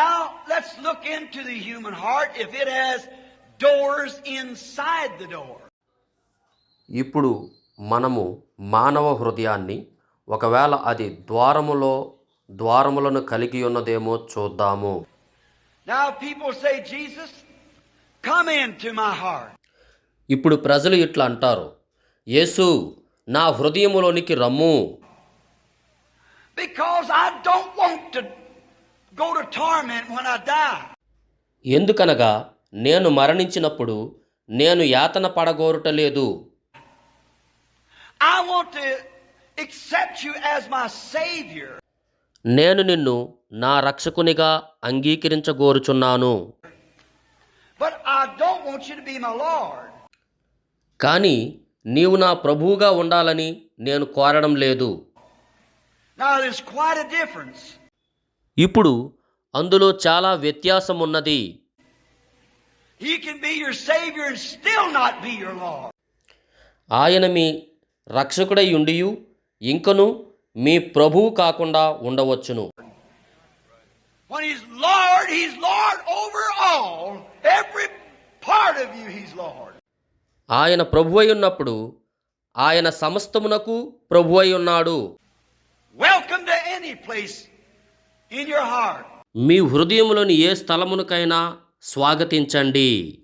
Now, let's look into the human heart if it has doors inside the door. ఇప్పుడు మనము మానవ హృదయాన్ని ఒకవేళ అది ద్వారములో ద్వారములను కలిగి ఉన్నదేమో చూద్దాము. ఇప్పుడు ప్రజలు ఇట్లా అంటారు యేసు నా హృదయములోనికి రమ్ము. బికాస్ ఐ డోంట్ ఎందుకనగా నేను మరణించినప్పుడు నేను యాతన పడగోరుటలేదు నేను నిన్ను నా రక్షకునిగా అంగీకరించగోరుచున్నాను. కానీ నీవు నా ప్రభువుగా ఉండాలని నేను కోరడం లేదు. ఇప్పుడు అందులో చాలా వ్యత్యాసం ఉన్నది ఆయన మీ రక్షకుడై ఉండి ఇంకను మీ ప్రభువు కాకుండా ఉండవచ్చును. ఆయన ప్రభు అయి ఉన్నప్పుడు ఆయన సమస్తమునకు ప్రభు అయి ఉన్నాడు వెల్కమ్ ఎనీ ప్లేస్ మీ హృదయంలోని ఏ స్థలమునకైనా స్వాగతించండి.